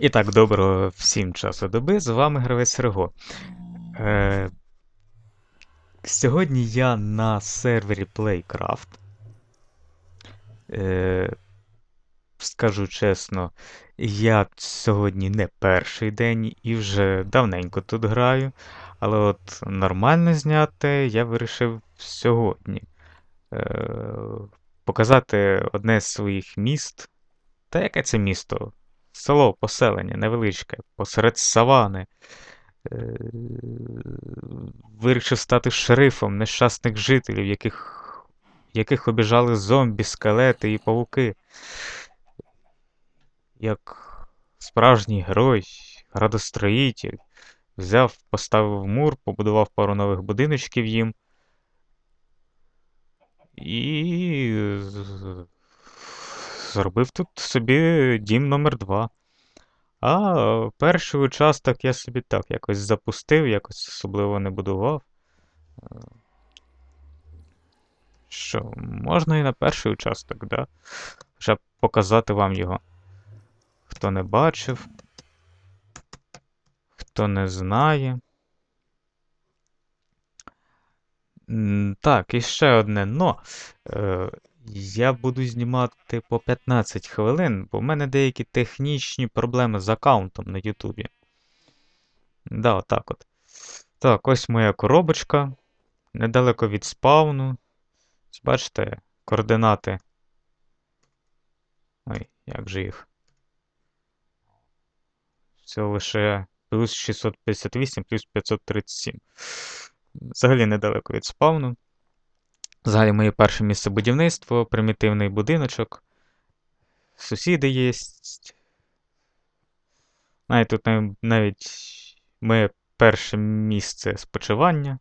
І так, доброго всім часу доби, з вами гравець Серго. Е, сьогодні я на сервері Playcraft. Е, скажу чесно, я сьогодні не перший день і вже давненько тут граю. Але от нормально зняти я вирішив сьогодні. Е, показати одне з своїх міст. Та яке це місто? Село, поселення невеличке, посеред савани. Е, Вирішив стати шерифом нещасних жителів, яких яких обіжали зомбі, скелети і павуки. Як справжній герой, градостроїтель, взяв, поставив мур, побудував пару нових будиночків їм. І зробив тут собі дім номер 2. А перший участок я собі так якось запустив, якось особливо не будував. Е, Що, можна і на перший участок, да? Б показати вам його. Хто не бачив, хто не знає. Так, і ще одне но. Я буду знімати по 15 хвилин, бо в мене деякі технічні проблеми з аккаунтом на Ютубі. Да, отак от. Так, ось моя коробочка. Недалеко від спавну. Бачите, координати. Ой, як же їх? Це лише плюс 658, плюс 537. Взагалі недалеко від спавну. Взагалі моє перше місце будівництво, примітивний будиночок. Сусіди є. Навіть тут навіть моє перше місце спочивання.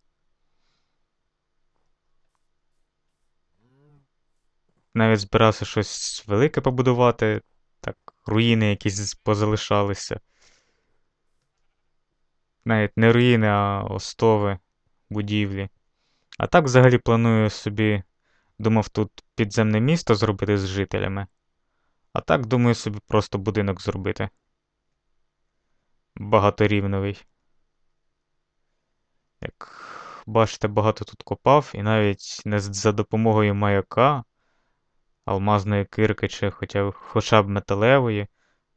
Навіть збирався щось велике побудувати. Так, руїни якісь позалишалися. Навіть не руїни, а остови будівлі. А так взагалі планую собі, думав, тут підземне місто зробити з жителями. А так думаю собі просто будинок зробити. Багаторівновий. Як бачите, багато тут копав, і навіть не за допомогою маяка, алмазної кирки чи хоча, хоча б металевої.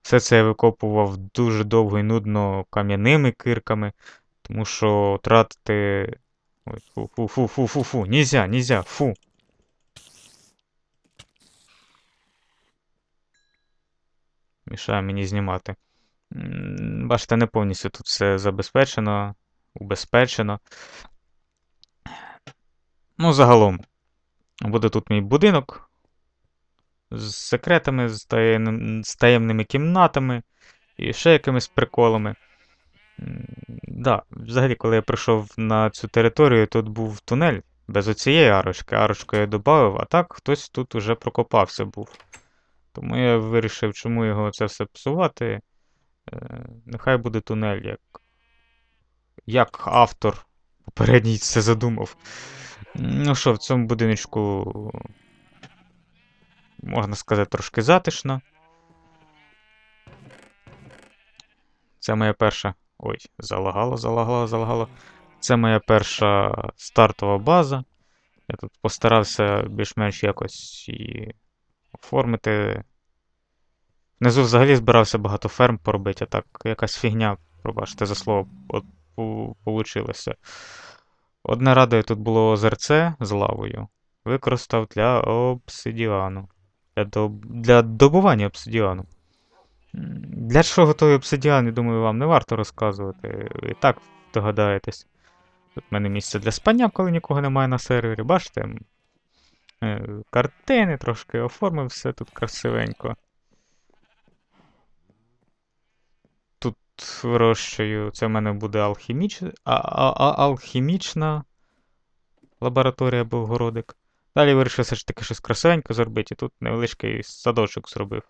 Все це я викопував дуже довго і нудно кам'яними кирками, тому що тратити. Ой, фу, фу, фу, фу, фу, фу, нельзя, нельзя, фу. Мішає мені знімати. Бачите, не повністю тут все забезпечено, убезпечено. Ну, загалом, буде тут мій будинок з секретами, з таємними кімнатами і ще якимись приколами. Да, взагалі, коли я прийшов на цю територію, тут був тунель без оцієї арочки. Арочку я додав, а так хтось тут уже прокопався був. Тому я вирішив, чому його це все псувати. Е, Нехай буде тунель, як, як автор попередній це задумав. Ну що, в цьому будиночку, можна сказати, трошки затишно. Це моя перша. Ой, залагало, залагало, залагало. Це моя перша стартова база. Я тут постарався більш-менш якось її оформити. Внизу взагалі збирався багато ферм поробити, а так якась фігня, пробачте за слово, от получилося. Одне радує, тут було озерце з лавою. Використав для обсидіану. Для, доб... для добування обсидіану. Для чого той обсидіан, я думаю, вам не варто розказувати. І так догадаєтесь. Тут в мене місце для спання, коли нікого немає на сервері. Бачите? е, Картини трошки оформив все тут красивенько. Тут вирощую. Це в мене буде алхіміч... а, а, а, алхімічна лабораторія або городик. Далі вирішив все ж таки щось красивенько зробити, і тут невеличкий садочок зробив.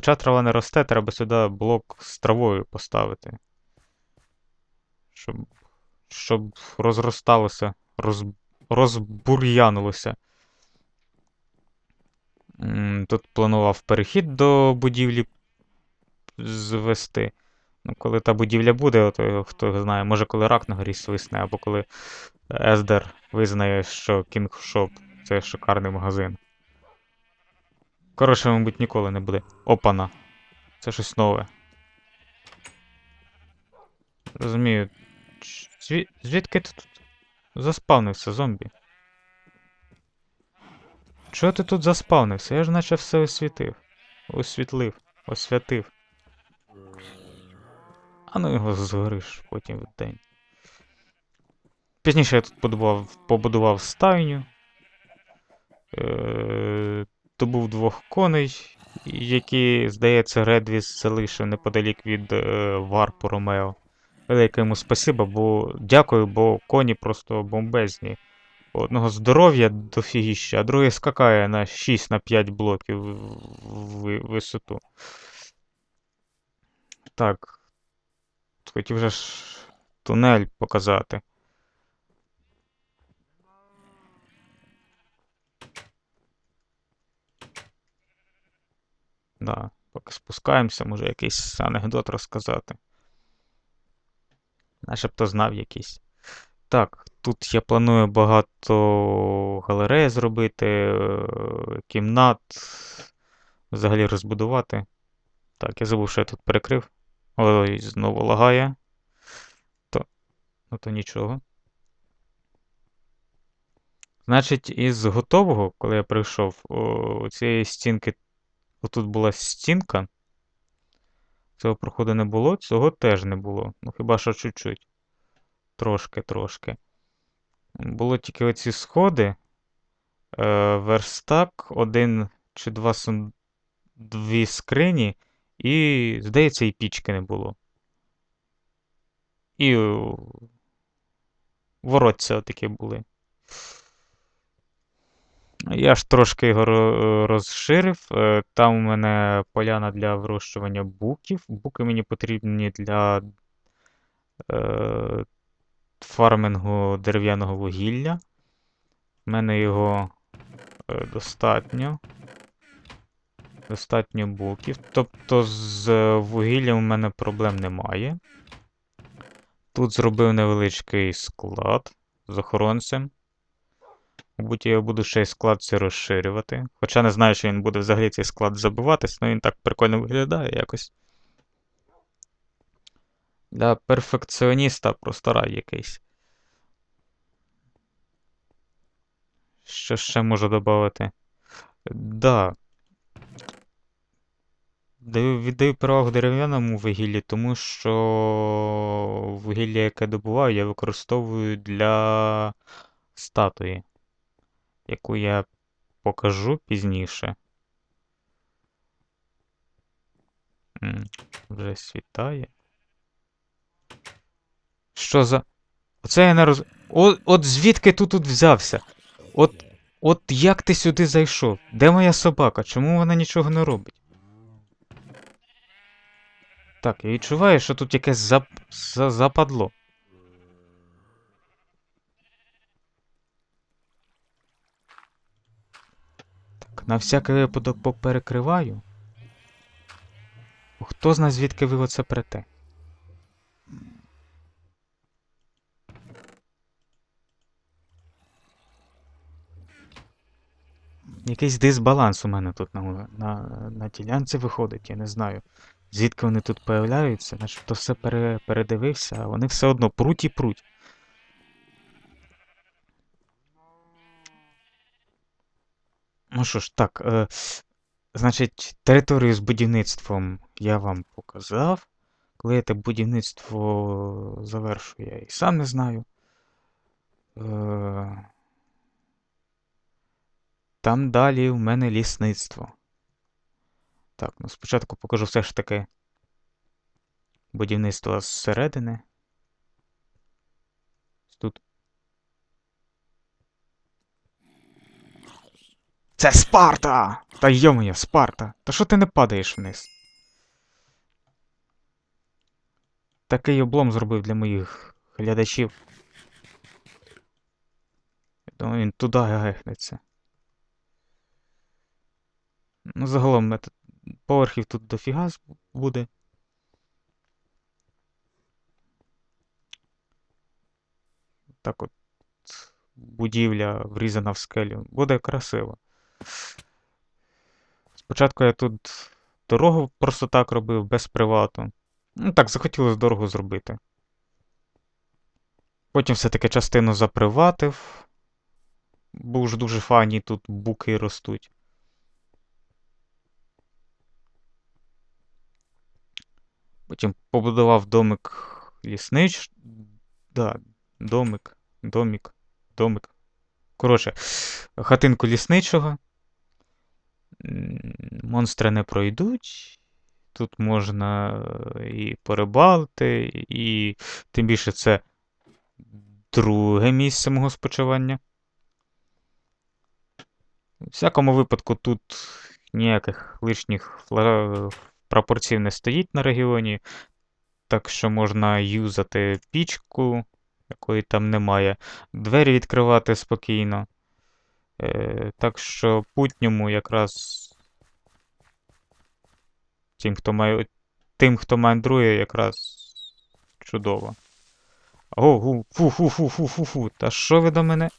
Хоча трава не росте, треба сюди блок з травою поставити. Щоб, щоб розросталося, роз, розбур'янулося. Тут планував перехід до будівлі звести. Ну, коли та будівля буде, то хто його знає, може коли рак на горі свисне, або коли Ездер визнає, що King Shop це шикарний магазин. Коротше, мабуть, ніколи не буде. Опана. Це щось нове. Розумію. Ч- Зві... Звідки ти тут заспавнився, зомбі? Чого ти тут заспавнився? Я ж наче все освітив. Освітлив, освятив. А ну його згориш потім в день. Пізніше я тут побудував, побудував стайню. Е, добув двох коней, які, здається, Редвіс залишив неподалік від е, Варпу Ромео. Велике йому спасибо, бо дякую, бо коні просто бомбезні. Одного здоров'я дофігіща, а другий скакає на 6 на 5 блоків в, в висоту. Так. Хотів вже ж тунель показати. Да, поки спускаємося, може якийсь анекдот розказати. Начебто знав якийсь. Так, тут я планую багато галерей зробити, е, кімнат, взагалі розбудувати. Так, я забув, що я тут перекрив. Ой, знову лагає. То, ну то нічого. Значить, із готового, коли я прийшов, у цієї стінки, отут була стінка. Цього проходу не було, цього теж не було. Ну, хіба що чуть-чуть. Трошки-трошки. Було тільки оці сходи. Е, верстак, один чи два дві скрині, і, здається, і пічки не було. І воротця такі були. Я ж трошки його розширив. Е, Там у мене поляна для вирощування буків. Буки мені потрібні для е, фармингу дерев'яного вугілля. У мене його е, достатньо. Достатньо буків. Тобто з вугіллям у мене проблем немає. Тут зробив невеличкий склад з охоронцем. Мабуть, я буду ще й склад цей розширювати. Хоча не знаю, що він буде взагалі цей склад забиватись, але він так прикольно виглядає якось. Для перфекціоніста просто рай якийсь. Що ще можу додати? Да. Даю, віддаю перевагу дерев'яному вугіллі, тому що вугілля, яке добуваю, я використовую для статуї, яку я покажу пізніше. Вже світає. Що за. Оце я не роз. От, от звідки ти тут взявся? От, от як ти сюди зайшов? Де моя собака? Чому вона нічого не робить? Так, я відчуваю, що тут якесь зап... западло. На всякий випадок поперекриваю. Хто знає, звідки ви оце прете? Якийсь дисбаланс у мене тут на, на, на ділянці виходить, я не знаю. Звідки вони тут появляються, начебто все пере, передивився, а вони все одно пруть і пруть. Ну що ж, так, е, значить, територію з будівництвом я вам показав. Коли я те будівництво завершу, я і сам не знаю. Е, там далі в мене лісництво. Так, ну спочатку покажу все ж таки будівництво зсередини. Це Спарта! Та йомоє, Спарта! Та що ти не падаєш вниз? Такий облом зробив для моїх глядачів. Я думаю, він туди гехнеться. Ну, загалом поверхів тут дофіга буде. Так от будівля врізана в скелю. Буде красиво. Спочатку я тут дорогу просто так робив, без привату. Ну так, захотілося дорогу зробити. Потім все-таки частину заприватив. Бо ж дуже файні тут буки ростуть. Потім побудував домик ліснич. Да, домик, домик, домик. Коротше, хатинку лісничого. Монстри не пройдуть. Тут можна е, і порибалити, і тим більше це друге місце мого спочивання. У всякому випадку тут ніяких лишніх прапорців не стоїть на регіоні, так що можна юзати пічку, якої там немає, двері відкривати спокійно. Е, так що путньому якраз тим, хто має, тим, хто мандрує, якраз чудово. О, гу, фу, фу, фу, фу, фу, фу. Та що ви до мене?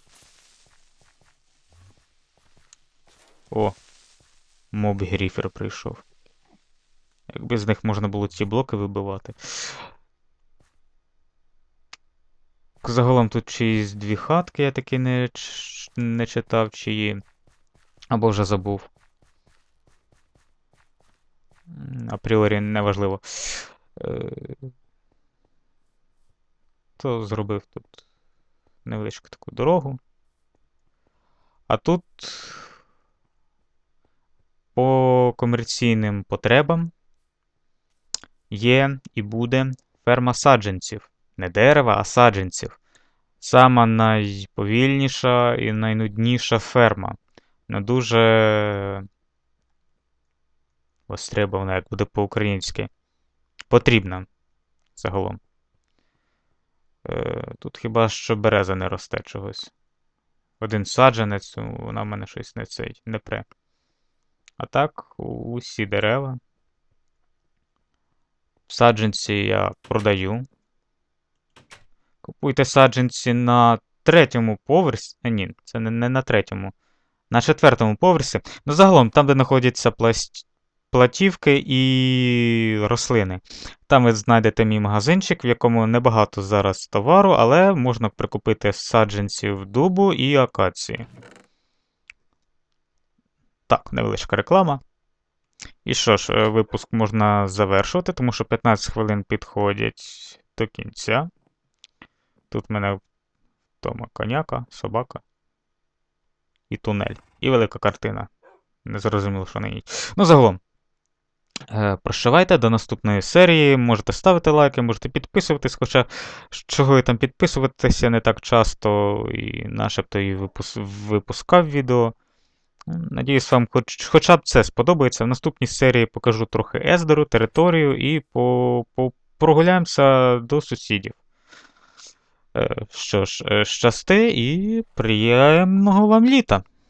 О, моб Гріфер прийшов. Якби з них можна було ці блоки вибивати. Загалом тут чиїсь дві хатки, я таки не, не читав, чиї. Або вже забув. Апріорі неважливо. Е, То зробив тут невеличку таку дорогу. А тут по комерційним потребам є і буде ферма саджанців. Не дерева, а саджанців. Сама найповільніша і найнудніша ферма. Не дуже востребована, як буде по-українськи. Потрібна загалом. Е, Тут хіба що береза не росте чогось. Один саджанець, вона в мене щось не цей, не пре. А так, усі дерева. Саджанці я продаю. Купуйте саджанці на третьому поверсі. А, ні, це не, не на третьому. На четвертому поверсі. Ну, загалом, там, де знаходяться пласт... платівки і рослини. Там ви знайдете мій магазинчик, в якому небагато зараз товару, але можна прикупити саджанців дубу і акації. Так, невеличка реклама. І що ж, е, випуск можна завершувати, тому що 15 хвилин підходять до кінця. Тут в мене вдома коняка, собака і тунель. І велика картина. Не зрозуміло, що на ній. Ну, загалом. Е, Прощавайте до наступної серії. Можете ставити лайки, можете підписуватись, хоча чого і там підписуватися не так часто, і начебто і випус... випускав відео. Надіюсь, вам хоч, хоча б це сподобається. В наступній серії покажу трохи ездеру, територію і по, по, прогуляємося до сусідів. Е, Що ж, е, щасти і приємного вам літа!